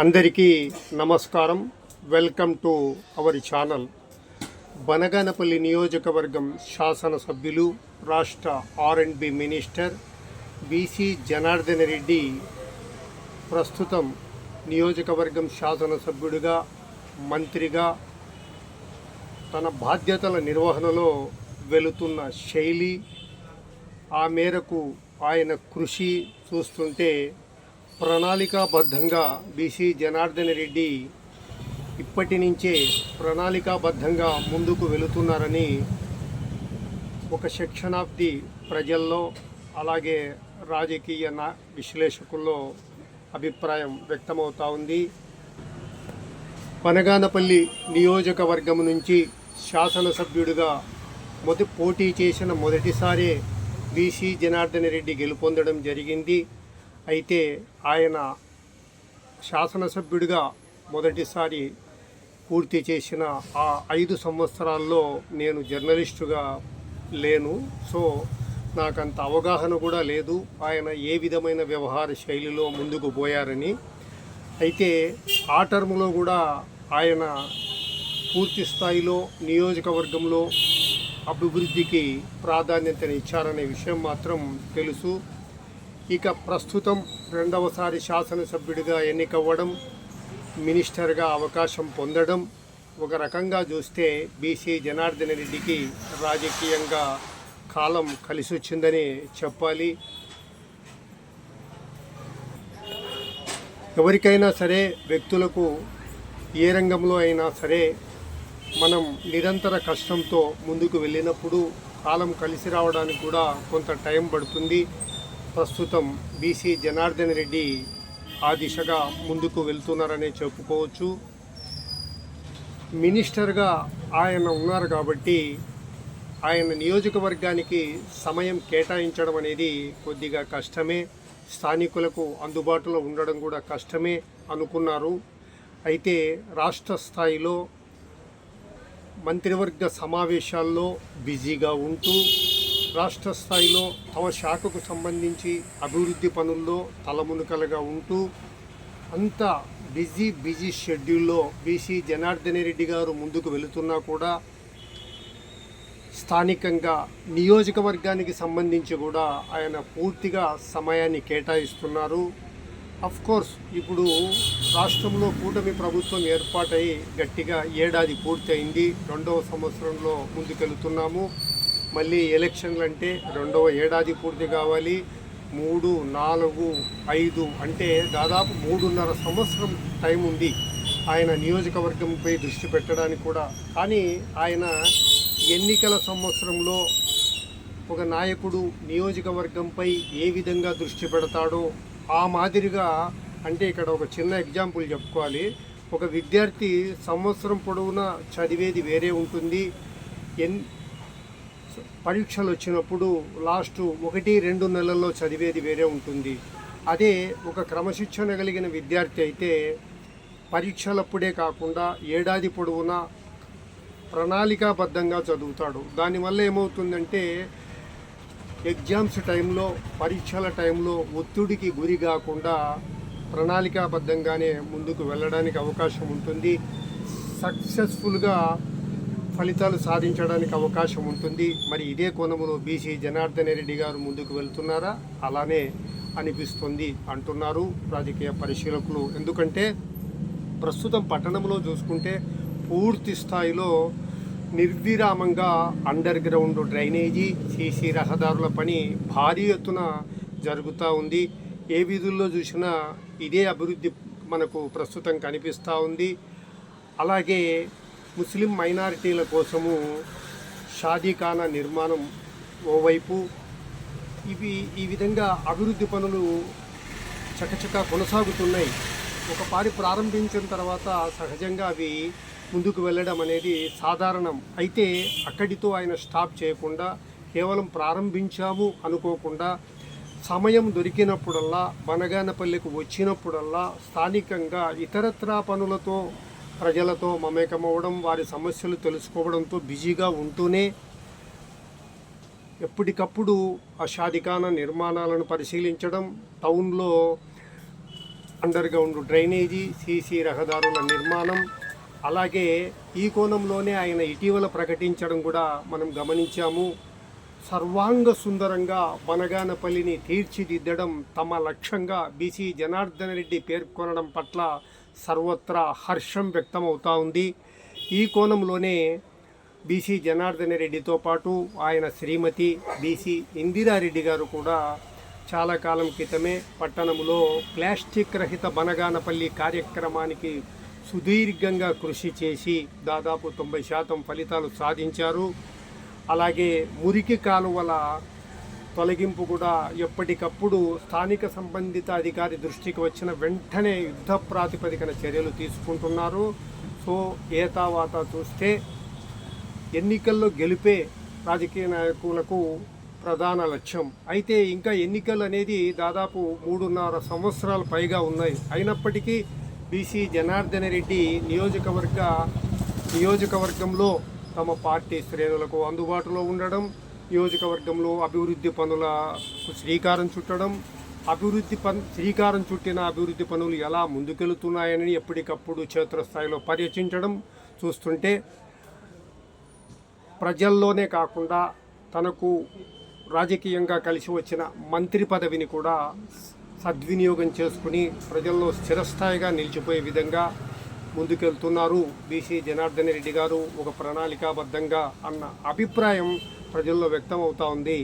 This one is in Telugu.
అందరికీ నమస్కారం. Welcome to our channel. Banaganapalle నియోజకవర్గం శాసనసభ్యులు రాష్ట్ర R and B minister BC Janardhan Reddy ప్రస్తుతం నియోజకవర్గం శాసనసభ్యుడిగా మంత్రిగా తన బాధ్యతల నిర్వహణలో వెళుతున్న శైలి ఆ మేరకు ఆయన కృషి చూస్తుంటే ప్రణాళికాబద్ధంగా బీసీ జనార్దన్ రెడ్డి ఇప్పటి నుంచే ప్రణాళికాబద్ధంగా ముందుకు వెళుతున్నారని ఒక సెక్షన్ ఆఫ్ ది ప్రజల్లో అలాగే రాజకీయ నా విశ్లేషకుల్లో అభిప్రాయం వ్యక్తమవుతా ఉంది. పనగానపల్లి నియోజకవర్గం నుంచి శాసనసభ్యుడిగా మొదటి పోటీ చేసిన మొదటిసారే బీసీ జనార్దన్ రెడ్డి గెలుపొందడం జరిగింది. అయితే ఆయన శాసనసభ్యుడిగా మొదటిసారి పూర్తి చేసిన ఆ ఐదు సంవత్సరాల్లో నేను జర్నలిస్టుగా లేను. సో నాకంత అవగాహన కూడా లేదు. ఆయన ఏ విధమైన వ్యవహార శైలిలో ముందుకు పోయారని. అయితే ఆ టర్ములో కూడా ఆయన పూర్తి స్థాయిలో నియోజకవర్గంలో అభివృద్ధికి ప్రాధాన్యతని ఇచ్చారనే విషయం మాత్రం తెలుసు. ఇక ప్రస్తుతం రెండవసారి శాసనసభ్యుడిగా ఎన్నికవ్వడం మినిస్టర్గా అవకాశం పొందడం ఒక రకంగా చూస్తే బీసీ జనార్దన్ రెడ్డికి రాజకీయంగా కాలం కలిసి వచ్చిందని చెప్పాలి. ఎవరికైనా సరే వ్యక్తులకు ఏ రంగంలో అయినా సరే మనం నిరంతర కష్టంతో ముందుకు వెళ్ళినప్పుడు కాలం కలిసి రావడానికి కూడా కొంత టైం పడుతుంది. ప్రస్తుతం బీసీ జనార్దన్ రెడ్డి ఆ దిశగా ముందుకు వెళ్తున్నారనే చెప్పుకోవచ్చు. మినిస్టర్గా ఆయన ఉన్నారు కాబట్టి ఆయన నియోజకవర్గానికి సమయం కేటాయించడం అనేది కొద్దిగా కష్టమే. స్థానికులకు అందుబాటులో ఉండడం కూడా కష్టమే అనుకున్నారు. అయితే రాష్ట్ర స్థాయిలో మంత్రివర్గ సమావేశాల్లో బిజీగా ఉంటూ రాష్ట్ర స్థాయిలో తమ శాఖకు సంబంధించి అభివృద్ధి పనుల్లో తలమునకలుగా ఉంటూ అంత బిజీ బిజీ షెడ్యూల్లో బీసీ జనార్దన్ రెడ్డి గారు ముందుకు వెళుతున్నా కూడా స్థానికంగా నియోజకవర్గానికి సంబంధించి కూడా ఆయన పూర్తిగా సమయాన్ని కేటాయిస్తున్నారు. అఫ్ కోర్స్ ఇప్పుడు రాష్ట్రంలో కూటమి ప్రభుత్వం ఏర్పాటై గట్టిగా ఏడాది పూర్తయింది. రెండవ సంవత్సరంలో ముందుకెళ్తున్నాము. మళ్ళీ ఎలక్షన్లు అంటే రెండవ ఏడాది పూర్తి కావాలి. మూడు నాలుగు ఐదు అంటే దాదాపు మూడున్నర సంవత్సరం టైం ఉంది ఆయన నియోజకవర్గంపై దృష్టి పెట్టడానికి కూడా. కానీ ఆయన ఎన్నికల సంవత్సరంలో ఒక నాయకుడు నియోజకవర్గంపై ఏ విధంగా దృష్టి పెడతాడో ఆ మాదిరిగా అంటే ఇక్కడ ఒక చిన్న ఎగ్జాంపుల్ చెప్పుకోవాలి. ఒక విద్యార్థి సంవత్సరం పొడవునా చదివేది వేరే ఉంటుంది. ఎన్ పరీక్షలు వచ్చినప్పుడు లాస్ట్ ఒకటి రెండు నెలల్లో చదివేది వేరే ఉంటుంది. అదే ఒక క్రమశిక్షణ కలిగిన విద్యార్థి అయితే పరీక్షలప్పుడే కాకుండా ఏడాది పొడవునా ప్రణాళికాబద్ధంగా చదువుతాడు. దానివల్ల ఏమవుతుందంటే ఎగ్జామ్స్ టైంలో పరీక్షల టైంలో ఒత్తిడికి గురి కాకుండా ప్రణాళికాబద్ధంగానే ముందుకు వెళ్ళడానికి అవకాశం ఉంటుంది. సక్సెస్ఫుల్గా ఫలితాలు సాధించడానికి అవకాశం ఉంటుంది. మరి ఇదే కోణంలో బీసీ జనార్దన్ రెడ్డి గారు ముందుకు వెళ్తున్నారా? అలానే అనిపిస్తుంది అంటున్నారు రాజకీయ పరిశీలకులు. ఎందుకంటే ప్రస్తుతం పట్టణంలో చూసుకుంటే పూర్తి స్థాయిలో నిర్విరామంగా అండర్ గ్రౌండ్ డ్రైనేజీ సీసీ రహదారుల పని భారీ ఎత్తున జరుగుతూ ఉంది. ఏ వీధుల్లో చూసినా ఇదే అభివృద్ధి మనకు ప్రస్తుతం కనిపిస్తూ ఉంది. అలాగే ముస్లిం మైనారిటీల కోసము షాదీఖానా నిర్మాణం ఓవైపు ఇవి ఈ విధంగా అభివృద్ధి పనులు చకచక కొనసాగుతున్నాయి. ఒకపారి ప్రారంభించిన తర్వాత సహజంగా అవి ముందుకు వెళ్ళడం అనేది సాధారణం. అయితే అక్కడితో ఆయన స్టాప్ చేయకుండా కేవలం ప్రారంభించాము అనుకోకుండా సమయం దొరికినప్పుడల్లా బనగానపల్లికి వచ్చినప్పుడల్లా స్థానికంగా ఇతరత్రా పనులతో ప్రజలతో మమేకమవ్వడం వారి సమస్యలు తెలుసుకోవడంతో బిజీగా ఉంటూనే ఎప్పటికప్పుడు ఆ షాదికాన నిర్మాణాలను పరిశీలించడం టౌన్లో అండర్ గ్రౌండ్ డ్రైనేజీ సీసీ రహదారుల నిర్మాణం అలాగే ఈ కోణంలోనే ఆయన ఇటీవల ప్రకటించడం కూడా మనం గమనించాము. సర్వాంగ సుందరంగా బనగానపల్లిని తీర్చిదిద్దడం తమ లక్ష్యంగా బీసీ జనార్దన్ రెడ్డి పేర్కొనడం పట్ల సర్వత్రా హర్షం వ్యక్తమవుతా ఉంది. ఈ కోణంలోనే బీసీ జనార్దన్ రెడ్డితో పాటు ఆయన శ్రీమతి బీసీ ఇందిరారెడ్డి గారు కూడా చాలా కాలం క్రితమే పట్టణంలో ప్లాస్టిక్ రహిత బనగానపల్లి కార్యక్రమానికి సుదీర్ఘంగా కృషి చేసి దాదాపు తొంభై శాతం ఫలితాలు సాధించారు. అలాగే మురికి కాలువల తొలగింపు కూడా ఎప్పటికప్పుడు స్థానిక సంబంధిత అధికారి దృష్టికి వచ్చిన వెంటనే యుద్ధ ప్రాతిపదికన చర్యలు తీసుకుంటున్నారు. సో ఏతావాత చూస్తే ఎన్నికల్లో గెలిపే రాజకీయ నాయకులకు ప్రధాన లక్ష్యం. అయితే ఇంకా ఎన్నికలు అనేది దాదాపు మూడున్నర సంవత్సరాలు పైగా ఉన్నాయి. అయినప్పటికీ బీసీ జనార్దన రెడ్డి నియోజకవర్గ నియోజకవర్గంలో తమ పార్టీ శ్రేణులకు అందుబాటులో ఉండడం నియోజకవర్గంలో అభివృద్ధి పనులకు శ్రీకారం చుట్టడం అభివృద్ధి పన్ శ్రీకారం చుట్టిన అభివృద్ధి పనులు ఎలా ముందుకెళ్తున్నాయని ఎప్పటికప్పుడు క్షేత్రస్థాయిలో పర్యటించడం చూస్తుంటే ప్రజల్లోనే కాకుండా తనకు రాజకీయంగా కలిసి వచ్చిన మంత్రి పదవిని కూడా సద్వినియోగం చేసుకుని ప్రజల్లో స్థిరస్థాయిగా నిలిచిపోయే విధంగా ముందుకెళ్తున్నారు. బీసీ జనార్దన్ రెడ్డి గారు ఒక ప్రణాళికాబద్ధంగా అన్న అభిప్రాయం ప్రజల్లో వ్యక్తం అవుతా ఉంది.